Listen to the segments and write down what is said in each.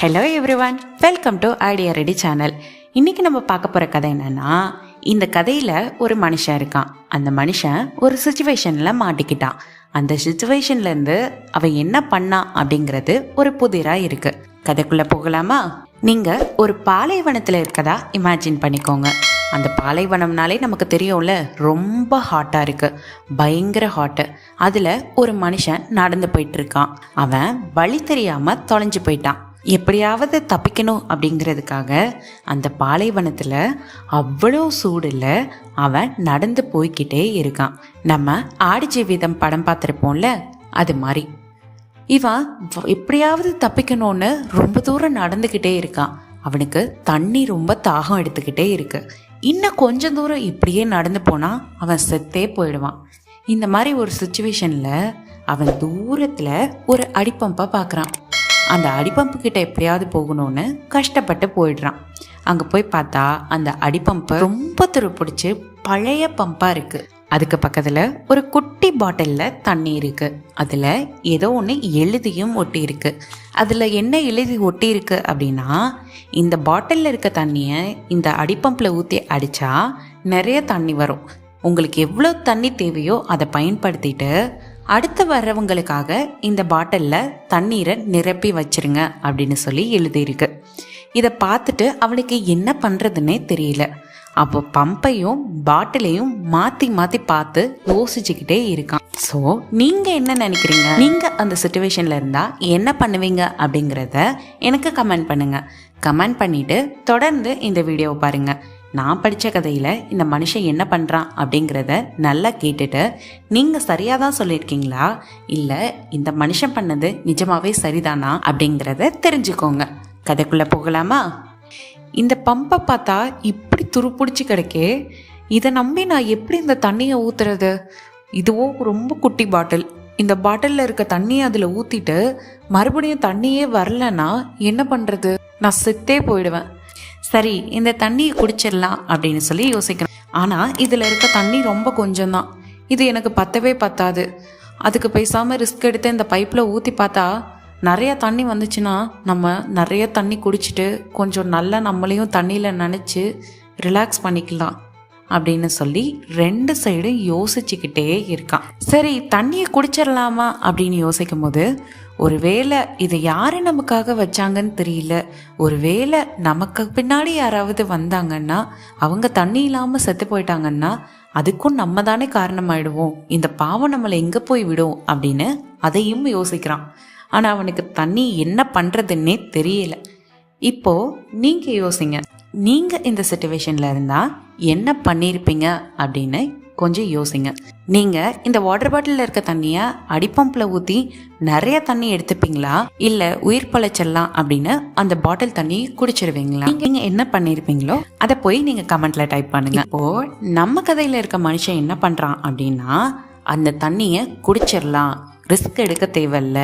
Hello everyone welcome to idea ready channel இன்றைக்கி நம்ம பார்க்க போகிற கதை என்னென்னா இந்த கதையில் ஒரு மனுஷன் இருக்கான். அந்த மனுஷன் ஒரு சுச்சுவேஷனில் மாட்டிக்கிட்டான். அந்த சுச்சுவேஷன்லேருந்து அவன் என்ன பண்ணான் அப்படிங்கிறது ஒரு புதிராக இருக்குது கதைக்குள்ளே போகலாமா? நீங்கள் ஒரு பாலைவனத்தில் இருக்கதா இமேஜின் பண்ணிக்கோங்க. அந்த பாலைவனம்னாலே நமக்கு தெரியும்ல ரொம்ப ஹாட்டாக இருக்குது பயங்கர ஹாட்டு அதில் ஒரு மனுஷன் நடந்து போயிட்டுருக்கான் அவன் வழி தெரியாமல் தொலைஞ்சு போயிட்டான். எப்படியாவது தப்பிக்கணும் அப்படிங்கிறதுக்காக அந்த பாலைவனத்தில் அவ்வளோ சூடில் அவன் நடந்து போய்கிட்டே இருக்கான். நம்ம ஆடிஜீவிதம் படம் பார்த்துருப்போம்ல அது மாதிரி. இவன் எப்படியாவது தப்பிக்கணும்னு ரொம்ப தூரம் நடந்துக்கிட்டே இருக்கான். அவனுக்கு தண்ணி ரொம்ப தாகம் எடுத்துக்கிட்டே இருக்கு. இன்னும் கொஞ்சம் தூரம் இப்படியே நடந்து போனால் அவன் செத்தே போயிடுவான். இந்த மாதிரி ஒரு சுச்சுவேஷனில் அவன் தூரத்தில் ஒரு அடிப்பம்பை பார்க்குறான். அந்த அடிப்பம்பு கிட்ட எப்படியாவது போகணும்னு கஷ்டப்பட்டு போயிடுறான். அங்கே போய் பார்த்தா அந்த அடிப்பம்பு ரொம்ப துருப்பிடிச்சு பழைய பம்பாக இருக்குது அதுக்கு பக்கத்தில் ஒரு குட்டி பாட்டிலில் தண்ணி இருக்குது அதில் ஏதோ ஒன்று எழுதியும் ஒட்டி இருக்கு. அதில் என்ன எழுதி ஒட்டி இருக்கு அப்படின்னா இந்த பாட்டிலில் இருக்க தண்ணியை இந்த அடிப்பம்பில் ஊற்றி அடித்தா நிறைய தண்ணி வரும். உங்களுக்கு எவ்வளோ தண்ணி தேவையோ அதை பயன்படுத்திட்டு அடுத்து வர்றவங்களுக்காக இந்த பாட்டிலில் தண்ணீரை நிரப்பி வச்சிருங்க அப்படின்னு சொல்லி எழுதியிருக்கு. இதை பார்த்துட்டு அவளுக்கு என்ன பண்ணுறதுன்னே தெரியல. அப்போ பம்பையும் பாட்டிலையும் மாற்றி மாற்றி பார்த்து யோசிச்சுக்கிட்டே இருக்கான். ஸோ நீங்கள் என்ன நினைக்கிறீங்க? நீங்கள் அந்த சுச்சுவேஷனில் இருந்தால் என்ன பண்ணுவீங்க அப்படிங்கிறத எனக்கு கமெண்ட் பண்ணுங்கள் கமெண்ட் பண்ணிவிட்டு தொடர்ந்து இந்த வீடியோவை பாருங்கள் நான் படித்த கதையில் இந்த மனுஷன் என்ன பண்ணுறான் அப்படிங்கிறத நல்லா கேட்டுட்டு நீங்கள் சரியாக தான் சொல்லியிருக்கீங்களா? இல்லை இந்த மனுஷன் பண்ணது நிஜமாவே சரிதானா அப்படிங்கிறத தெரிஞ்சுக்கோங்க. கதைக்குள்ளே போகலாமா? இந்த பம்பை பார்த்தா இப்படி துருப்பிடிச்சு கிடக்கே இதை நம்பி நான் எப்படி இந்த தண்ணியை ஊற்றுறது இதுவும் ரொம்ப குட்டி பாட்டில். இந்த பாட்டிலில் இருக்க தண்ணியை அதில் ஊற்றிட்டு மறுபடியும் தண்ணியே வரலன்னா என்ன பண்ணுறது நான் செத்தே போயிடுவேன். சரி இந்த தண்ணியை குடிச்சிடலாம் அப்படின்னு சொல்லி யோசிக்கிறேன். ஆனால் இதில் இருக்க தண்ணி ரொம்ப கொஞ்சம்தான். இது எனக்கு பத்தவே பத்தாது. அதுக்கு பேசாமல் ரிஸ்க் எடுத்து இந்த பைப்பில் ஊற்றி பார்த்தா நிறைய தண்ணி வந்துச்சுன்னா நம்ம நிறைய தண்ணி குடிச்சிட்டு கொஞ்சம் நல்லா நம்மளையும் தண்ணியில் நினச்சி ரிலாக்ஸ் பண்ணிக்கலாம். அப்படின்னு சொல்லி ரெண்டு சைடும் யோசிச்சுக்கிட்டே இருக்கான். சரி தண்ணியை குடிச்சிடலாமா அப்படின்னு யோசிக்கும் போது ஒருவேளை இதை யாரு நமக்காக வச்சாங்கன்னு தெரியல. ஒருவேளை நமக்கு பின்னாடி யாராவது வந்தாங்கன்னா அவங்க தண்ணி இல்லாமல் செத்து போயிட்டாங்கன்னா அதுக்கும் நம்ம தானே காரணமாயிடுவோம். இந்த பாவம் நம்மளை எங்கே போய் விடும் அப்படின்னு அதையும் யோசிக்கிறான். ஆனால் அவனுக்கு தண்ணி என்ன பண்ணுறதுன்னே தெரியல. இப்போ நீங்கள் யோசிங்க. நீங்கள் இந்த சுச்சுவேஷனில் இருந்தால் என்ன பண்ணியிருப்பீங்க அப்படின்னு கொஞ்சம் யோசிங்க. நீங்கள் இந்த வாட்டர் பாட்டிலில் இருக்க தண்ணியை அடிப்பம்பில் ஊற்றி நிறைய தண்ணி எடுத்துப்பீங்களா? இல்லை உயிர் பழச்சிடலாம் அப்படின்னு அந்த பாட்டில் தண்ணி குடிச்சிருவீங்களா? நீங்கள் என்ன பண்ணியிருப்பீங்களோ அதை போய் நீங்கள் கமெண்ட்டில் டைப் பண்ணுங்க. இப்போ நம்ம கதையில் இருக்க மனுஷன் என்ன பண்ணுறான் அப்படின்னா அந்த தண்ணியை குடிச்சிடலாம். ரிஸ்க் எடுக்க தேவையில்ல.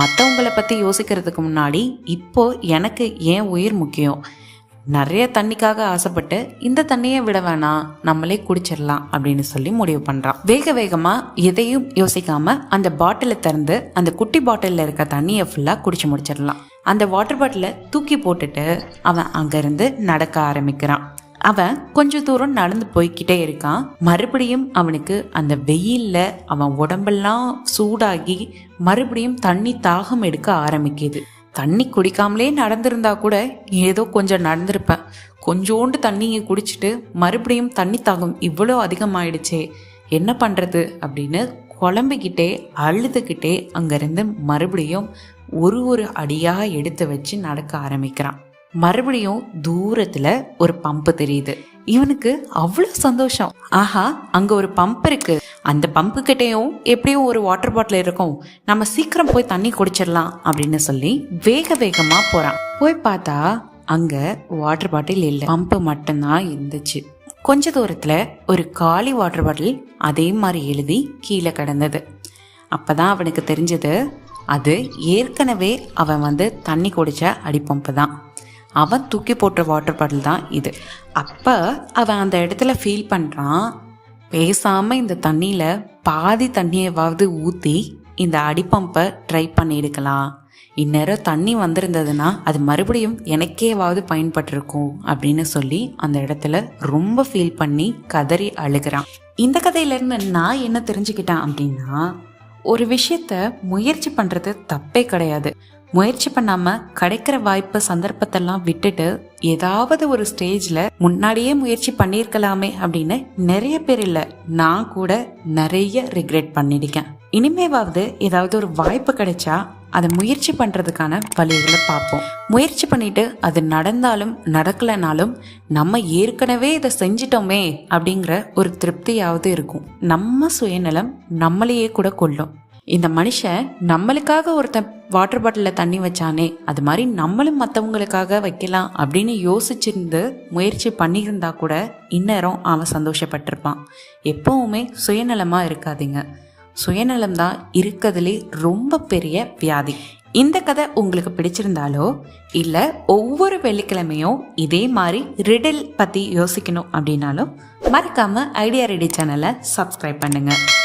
மற்றவங்களை பற்றி யோசிக்கிறதுக்கு முன்னாடி இப்போ எனக்கு ஏன் உயிர் முக்கியம்? நிறைய தண்ணிக்காக ஆசைப்பட்டு இந்த தண்ணியை விட வேணாம் நம்மளே குடிச்சிடலாம் அப்படின்னு சொல்லி முடிவு பண்ணுறான் வேக வேகமாக எதையும் யோசிக்காம அந்த பாட்டிலை திறந்து அந்த குட்டி பாட்டிலில் இருக்க தண்ணியை ஃபுல்லாக குடிச்சு முடிச்சிடலாம். அந்த வாட்டர் பாட்டிலை தூக்கி போட்டுட்டு அவன் அங்கேருந்து நடக்க ஆரம்பிக்கிறான். அவன் கொஞ்ச தூரம் நடந்து போய்கிட்டே இருக்கான். மறுபடியும் அவனுக்கு அந்த வெயில்ல அவன் உடம்பெல்லாம் சூடாகி மறுபடியும் தண்ணி தாகம் எடுக்க ஆரம்பிக்குது. தண்ணி குடிக்காமலே நடந்திருந்தா கூட ஏதோ கொஞ்சம் நடந்திருப்பேன். கொஞ்சோண்டு தண்ணியை குடிச்சிட்டு மறுபடியும் தண்ணி தாகம் இவ்வளோ அதிகமாயிடுச்சே. என்ன பண்ணுறது அப்படின்னு குழம்பிக்கிட்டே அழுதுகிட்டே அங்கேருந்து மறுபடியும் ஒரு ஒரு அடியாக எடுத்து வச்சு நடக்க ஆரம்பிக்கிறான். மறுபடியும் தூரத்துல ஒரு பம்பு தெரியுது. இவனுக்கு அவ்வளோ சந்தோஷம். ஆஹா அங்க ஒரு பம்ப் இருக்கு. அந்த பம்பு கிட்டேயும் எப்படியும் ஒரு வாட்டர் பாட்டில் இருக்கும். நம்ம சீக்கிரம் போய் தண்ணி குடிச்சிடலாம் அப்படின்னு சொல்லி வேக வேகமா போறான். போய் பார்த்தா அங்க வாட்டர் பாட்டில் இல்லை. பம்பு மட்டும்தான் இருந்துச்சு. கொஞ்ச தூரத்துல ஒரு காலி வாட்டர் பாட்டில் அதே மாதிரி எழுதி கீழே கிடந்தது. அப்பதான் அவனுக்கு தெரிஞ்சது அது ஏற்கனவே அவன் வந்து தண்ணி குடிச்ச அடிப்பம்பு தான். அவன் தூக்கி போட்ட வாட்டர் பாட்டில் தான் இது. அப்போ அவன் அந்த இடத்துல ஃபீல் பண்ணுறான் பேசாமல் இந்த தண்ணியில் பாதி தண்ணியவாவது ஊற்றி இந்த அடிப்பம்பை ட்ரை பண்ணியிருக்கலாம் இந்நேரம் தண்ணி வந்திருந்ததுன்னா அது மறுபடியும் எனக்கேவாவது பயன்பட்டிருக்கும் அப்படின்னு சொல்லி அந்த இடத்துல ரொம்ப ஃபீல் பண்ணி கதறி அழுகிறான். இந்த கதையிலேருந்து நான் என்ன தெரிஞ்சுக்கிட்டேன் அப்படின்னா ஒரு விஷயத்த முயற்சி பண்ணுறது தப்பே கிடையாது. முயற்சி பண்ணாம கிடைக்கிற வாய்ப்பு சந்தர்ப்பத்தெல்லாம் விட்டுட்டு ஏதாவது ஒரு ஸ்டேஜ்ல முன்னாடியே முயற்சி பண்ணியிருக்கலாமே அப்படின்னு நிறைய பேர் இல்ல நான் கூட நிறைய ரிக்ரெட் பண்ணிருக்கேன் இனிமேவாவது ஏதாவது ஒரு வாய்ப்பு கிடைச்சா அதை முயற்சி பண்ணுறதுக்கான வழிகளை பார்ப்போம். முயற்சி பண்ணிட்டு அது நடந்தாலும் நடக்கலைனாலும் நம்ம ஏற்கனவே இதை செஞ்சிட்டோமே அப்படிங்கிற ஒரு திருப்தியாவது இருக்கும். நம்ம சுயநலம் நம்மளையே கூட கொள்ளும் இந்த மனுஷன் நம்மளுக்காக ஒருத்தன் வாட்டர் பாட்டிலில் தண்ணி வச்சானே அது மாதிரி நம்மளும் மற்றவங்களுக்காக வைக்கலாம் அப்படின்னு யோசிச்சிருந்து முயற்சி பண்ணியிருந்தா கூட இந்நேரம் அவன் சந்தோஷப்பட்டிருப்பான். எப்பவுமே சுயநலமாக இருக்காதீங்க. சுயநலம் தான் இருக்கிறதுலே ரொம்ப பெரிய வியாதி. இந்த கதை உங்களுக்கு பிடிச்சிருந்தாலோ இல்லை ஒவ்வொரு வெள்ளிக்கிழமையும் இதே மாதிரி ரிடில் பற்றி யோசிக்கணும் அப்படின்னாலும் மறக்காமல் ஐடியா ரெடி சேனலை சப்ஸ்கிரைப் பண்ணுங்கள்